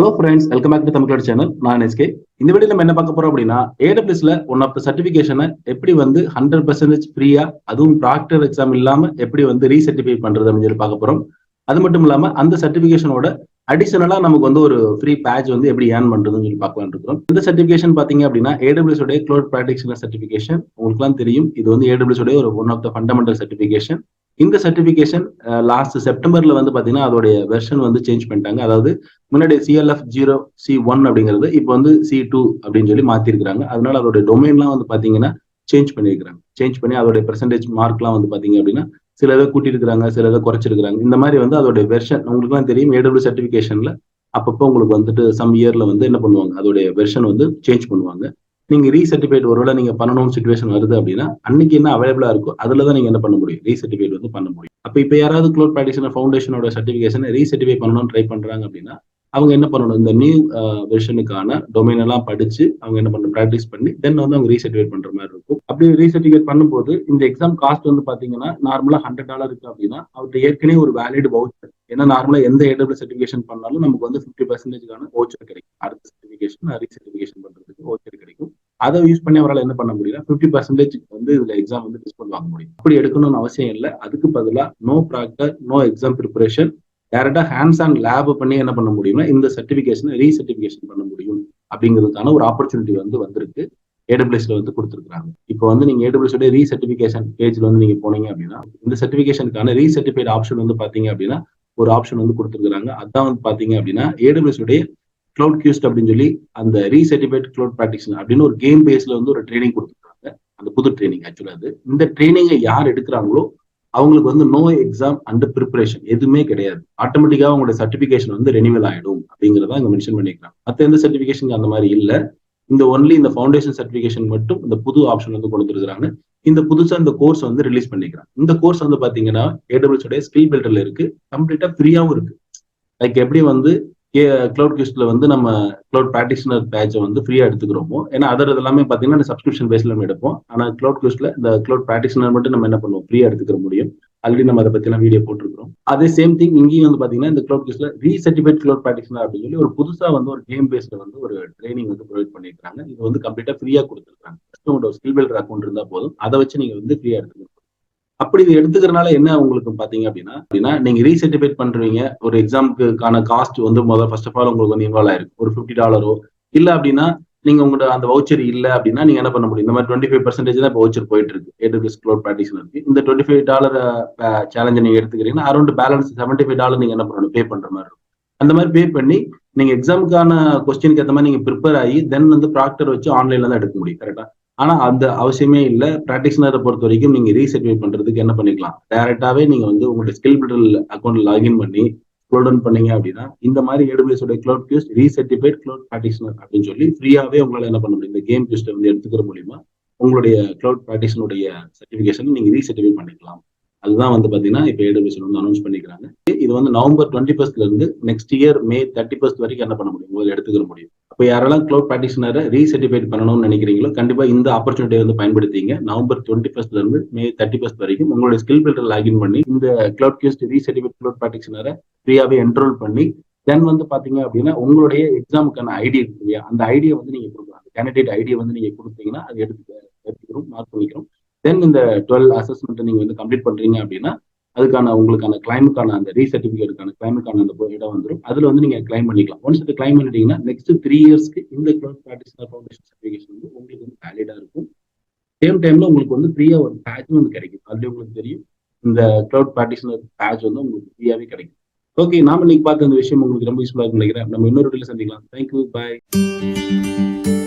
Hello friends welcome back to Tamil channel நான் SK. இந்த video நம்ம என்ன பார்க்க போறோம் அப்படின்னா ஏடபிள்யூஸ்ல ஒன் ஆஃப் த சர்டிபிகேஷனை எப்படி வந்து ஹண்ட்ரட் பர்சன்டேஜ் ஃப்ரீயா அதுவும் ப்ராக்டர் எக்ஸாம் இல்லாம எப்படி வந்து ரீசர்டிஃபை பண்றது அப்படின்னு சொல்லி பார்க்க போறோம். அது மட்டும் இல்லாம அந்த சர்டிபிகேஷனோட அடிஷனலா நமக்கு வந்து ஒரு ஃப்ரீ பேட்ச் வந்து எப்படி ஏர்ன் பண்றதுன்னு சொல்லி பார்க்கலாம் இருக்கிறோம் இந்த சர்டிபிகேஷன் பாத்தீங்க அப்படின்னா ஏடபிள்யூஸ் உடைய க்ளோட் ப்ராக்டிஷனர் சர்டிபிகேஷன் உங்களுக்குலாம் தெரியும் இது வந்து ஏடபிள்யூஸ் உடைய ஒரு one of the fundamental certification இந்த சர்டிபிகேஷன் லாஸ்ட் செப்டம்பர்ல வந்து பாத்தீங்கன்னா அதோடைய வெர்ஷன் வந்து சேஞ்ச் பண்ணிட்டாங்க. அதாவது முன்னாடி சிஎல்எஃப் ஜீரோ சி ஒன் அப்படிங்கிறது இப்போ வந்து சி டூ அப்படின்னு சொல்லி மாத்திருக்கிறாங்க. அதனால அதோட டொமைன்லாம் வந்து பாத்தீங்கன்னா சேஞ்ச் பண்ணியிருக்கிறாங்க சேஞ்ச் பண்ணி அதோடைய பெர்சன்டேஜ் மார்க்லாம் வந்து பாத்தீங்க அப்படின்னா சில இதை கூட்டியிருக்கிறாங்க சில இதை குறைச்சிருக்கிறாங்க. இந்த மாதிரி வந்து அதோட வெர்ஷன் உங்களுக்குலாம் தெரியும் ஏடபிள்யூ சர்டிபிகேஷன்ல அப்பப்போ உங்களுக்கு வந்துட்டு சம் இயர்ல வந்து என்ன பண்ணுவாங்க அதோடைய வெர்ஷன் வந்து சேஞ்ச் பண்ணுவாங்க. நீங்க ரீசர்டிஃபைட் ஒருவேளை நீங்க பண்ணணும்னு சுச்சுவேஷன் வருது அப்படின்னா அன்னைக்கு என்ன அவைலபிளா இருக்கோ அதுல தான் நீங்க என்ன பண்ண முடியும்? ரீசர்டிஃபைட் வந்து பண்ண முடியும். அப்ப இப்ப யாராவது க்ளோட் ப்ராக்டிஷனர் ஃபவுண்டேஷனோட சர்டிஃபிகேஷனை ரீசர்டிஃபை பண்ணணும்னு ட்ரை பண்றாங்க அப்படின்னா அவங்க என்ன பண்ணணும்? இந்த நியூ வெர்ஷனுக்கான டொமைன் எல்லாம் படிச்சு அவங்க என்ன பண்ணணும்? ப்ராக்டிஸ் பண்ணி தென் வந்து அவங்க ரீசர்டிஃபிகேட் பண்ற மாதிரி இருக்கும். அப்படி ரீசர்டிஃபிகேட் பண்ணும்போது இந்த எக்ஸாம் காஸ்ட் வந்து பாத்தீங்கன்னா நார்மலா ஹண்ட்ரட் டாலர் இருக்கு அப்படின்னா அவர்கிட்ட ஏற்கனவே ஒரு வேலிட் வவுச்சர் ஏன்னா நார்மலா எந்த ஏடபிள் சர்டிஃபிகேஷன் பண்ணாலும் நமக்கு வந்து ஃபிஃப்டி பர்சன்டேஜ்க்கான வவுச்சர் கிடைக்கும். அடுத்த சர்டிஃபிகேஷன் ரீசர்டிஃபிகேஷன் பண்றதுக்கு வவுச்சர் அதை யூஸ் பண்ணி அவரால் என்ன பண்ண முடியும் ஃபிஃப்டி பர்சன்டேஜ் வந்து இதுல எக்ஸாம் வந்து டிஸ்கவுண்ட் வாங்க முடியும். அப்படி எடுக்கணும்னு அவசியம் இல்லை. அதுக்கு பதிலாக no proctor no exam preparation டேரக்டா ஹேண்ட்ஸ் ஆன் லேப் பண்ணி என்ன பண்ண முடியும்னா இந்த சர்டிபிகேஷனை ரீசர்டிபிகேஷன் பண்ண முடியும். அப்படிங்கிறதுக்கான ஒரு ஆப்பர்ச்சுனிட்டி வந்து வந்திருக்கு. ஏடபிள்யூஸ்ல வந்து கொடுத்துருக்காங்க இப்போ வந்து நீங்க ஏடபிள்யூஸ் ரீசர்டிபிகேஷன் பேஜ்ல வந்து நீங்க போனீங்க அப்படின்னா இந்த சர்டிபிகேஷனுக்கான ரீசர்டிஃபைட் ஆப்ஷன் வந்து பாத்தீங்க அப்படின்னா ஒரு ஆப்ஷன் வந்து கொடுத்துருக்காங்க அதான் வந்து பாத்தீங்க அப்படின்னா ஏடபிள்யூஸ் கிளவுட் கியூஸ்ட் அப்படின்னு சொல்லி அந்த ரீசர்டிஃபைட் கிளவுட் ப்ராக்டிஷன் அப்படின்னு ஒரு கேம் பேஸ்ல வந்து ஒரு ட்ரைனிங் கொடுத்துருக்காங்க. அந்த புது ட்ரைனிங் ஆக்சுவலா அது. இந்த ட்ரைனிங்கை யார் எடுக்கிறாங்களோ அவங்களுக்கு வந்து நோ எக்ஸாம் அண்ட் ப்ரிப்பரேஷன் எதுவுமே கிடையாது. ஆட்டோமேட்டிக்காக அவங்களோட சர்டிபிகேஷன் வந்து ரெனிவல் ஆயிடும் அப்படிங்கிறத அங்கே மென்ஷன் பண்ணிக்கிறாங்க மற்ற எந்த சர்டிபிகேஷன் அந்த மாதிரி இல்லை. இந்த ஒன்லி இந்த ஃபவுண்டேஷன் சர்டிபிகேஷன் மட்டும் இந்த புது ஆப்ஷன் வந்து கொடுத்துருக்காங்க இந்த புதுசா இந்த கோர்ஸ் வந்து ரிலீஸ் பண்ணிக்கிறாங்க. இந்த கோர்ஸ் வந்து பாத்தீங்கன்னா ஏடபிள்யூஸோட ஸ்கில் பில்டர்ல இருக்கு. கம்ப்ளீட்டா ஃப்ரீயாவும் இருக்கு. லைக் எப்படி வந்து கிளவுட் கிஸ்ட்ல வந்து நம்ம கிளவுட் ப்ராக்டிஷனர் பேட்சை வந்து ஃப்ரீயா எடுத்துக்கிறோமோ? ஏன்னா அதர் எல்லாமே பாத்தீங்கன்னா சப்ஸ்கிரிப்ஷன் பேஸ்ல நம்ம எடுப்போம். ஆனா கிளவுட் கிஸ்ட்ல இந்த கிளவுட் ப்ராக்டிஷனர் மட்டும் நம்ம என்ன பண்ணுவோம்? ஃப்ரீயா எடுத்துக்கிற முடியும். ஆல்ரெடி நம்ம அதை பத்திலாம் வீடியோ போட்டிருக்கிறோம். அதே சேம் திங் இங்கேயும் வந்து பாத்தீங்கன்னா இந்த கிளவுட் கிஸ்ட்ல ரீசர்டிஃபைட் கிளவுட் ப்ராக்டிஷனர் அப்படின்னு சொல்லி ஒரு புதுசா வந்து ஒரு கேம் பேஸ்ல வந்து ஒரு ட்ரைனிங் வந்து ப்ரொவைட் பண்ணிருக்காங்க. இது வந்து கம்ப்ளீட்டா ஃப்ரீயா கொடுத்துருக்காங்க. உங்களோட ஸ்கில் பில்டர் அக்கௌண்ட் இருந்தா போதும். அதை வச்சு நீங்க வந்து ஃப்ரீயா எடுத்துக்கணும். அப்படி இது எடுத்துக்கிறனால என்ன உங்களுக்கு பாத்தீங்க அப்படின்னா அப்படின்னா நீங்க ரீசர்டிஃபைட் பண்றீங்க ஒரு எக்ஸாமுக்கான காஸ்ட் வந்து முதல் ஃபர்ஸ்ட் ஆஃப் ஆல் உங்களுக்கு வந்து இன்வால்வ் ஆயிருக்கும் ஒரு ஃபிஃப்டி டாலரோ இல்ல அப்படின்னா நீங்க உங்களோட அந்த வவுச்சர் இல்ல அப்படின்னா நீங்க என்ன பண்ண முடியும்? இந்த மாதிரி டுவெண்ட்டி ஃபைவ் பர்சன்டேஜ் தான் இப்போ வவுச்சர் போயிட்டு இருக்கு. ஏடபிள்யூஸ் க்ளோட் ப்ராக்டிஷனருக்கு இந்த டுவெண்ட்டி ஃபைவ் டாலர் சேலஞ்ச் நீங்க எடுத்துக்கிறீங்கன்னா around balance seventy five dollar நீங்க என்ன பண்ணணும்? பே பண்ற மாதிரி இருக்கும். அந்த மாதிரி பே பண்ணி நீங்க எக்ஸாமுக்கான கொஸ்டினுக்கு ஏற்ற மாதிரி நீங்க ப்ரிப்பேர் ஆகி தென் வந்து ப்ராக்டர் வச்சு ஆன்லைன்ல தான் எடுக்க முடியும். கரெக்டா ஆனா அந்த அவசியமே இல்லை. ப்ராக்டிஷனரை பொறுத்த வரைக்கும் நீங்க ரீசர்டிஃபை பண்றதுக்கு என்ன பண்ணிக்கலாம்? டைரக்டாவே நீங்க வந்து உங்களுடைய ஸ்கில் பில்டர் அக்கௌண்ட் லாகின் பண்ணி ஸ்க்ரோல் டவுன் பண்ணீங்க அப்படின்னா இந்த மாதிரி ஏடபிள்யூஸ் உடைய கியூஸ் ரீசர்டிஃபைட் க்ளோட் பிராக்டிஷனர் அப்படின்னு சொல்லி ஃப்ரீயாவே உங்களால என்ன பண்ண முடியும்? இந்த கேம் கியூஸ்ட வந்து எடுத்துக்கிற மூலியமா உங்களுடைய க்ளவுட் ப்ராக்டிஷனுடைய சர்டிபிகேஷன் நீங்க ரீசர்டிஃபை பண்ணிக்கலாம். அதுதான் வந்து பாத்தீங்கன்னா இப்போ ஏடபிள்யூஸ் வந்து அனௌன்ஸ் பண்ணிக்கிறாங்க. இது வந்து நவம்பர் டுவெண்ட்டி ஃபர்ஸ்ட்ல இருந்து next year May thirty first வரைக்கும் என்ன பண்ண முடியும்? உங்களால் எடுத்துக்கிற முடியும். இப்போ யாரெல்லாம் க்ளவுட் ப்ராக்டிஷனரை ரீசர்டிஃபைட் பண்ணணும்னு நினைக்கிறீங்களோ கண்டிப்பா இந்த ஆப்பர்ச்சுனிட்டியை வந்து பயன்படுத்திங்க. நவம்பர் டுவெண்ட்டி ஃபர்ஸ்ட்ல இருந்து மே தேர்ட்டி ஃபர்ஸ்ட் வரைக்கும் உங்களுடைய ஸ்கில் பில்டர் லாகின் பண்ணி இந்த க்ளோட் கியூஸ்ட் ரீசர்டிஃபைட் க்ளவுட் ப்ராக்டிஷனரை ஃப்ரீயாவே என்ரோல் பண்ணி தென் வந்து பாத்தீங்க அப்படின்னா உங்களுடைய எக்ஸாமுக்கான ஐடி இருக்கு இல்லையா? அந்த ஐடியை வந்து நீங்க கொடுக்கலாம். கேண்டிடேட் ஐடியை வந்து நீங்க கொடுத்தீங்கன்னா அது எடுத்து எடுத்துக்கிறோம் மார்க் பண்ணிக்கிறோம் தென் இந்த டுவெல் அசஸ்மெண்ட் நீங்க வந்து கம்ப்ளீட் பண்றீங்க அப்படின்னா அதுக்கான உங்களுக்கான கிளைமுக்கான அந்த ரீசர்டிஃபிகேட்டுக்கான கிளைமுக்கான அந்த இடம் வந்துடும் அதுல வந்து நீங்க கிளைம் பண்ணிக்கலாம். ஒன்ஸ் அது கிளைம் பண்ணிட்டீங்கன்னா நெக்ஸ்ட் த்ரீ இயர்ஸ்க்கு இந்த கிளவுட் ப்ராக்டிஷனர் ஃபவுண்டேஷன் சர்டிஃபிகேஷன் வந்து உங்களுக்கு வந்து வேலிடா இருக்கும். சேம் டைம்ல உங்களுக்கு வந்து ஃப்ரீயா ஒரு பேட்சும் வந்து கிடைக்கும். அதுல உங்களுக்கு தெரியும். இந்த கிளவுட் ப்ராக்டிஷனர் பேட்ச் வந்து உங்களுக்கு ஃப்ரீயாவே கிடைக்கும். ஓகே நாம இன்னைக்கு பார்த்த அந்த விஷயம் உங்களுக்கு ரொம்ப யூஸ்ஃபுல்லாக நினைக்கிறேன். நம்ம இன்னொரு வீடியோல சந்திக்கலாம். Thank you bye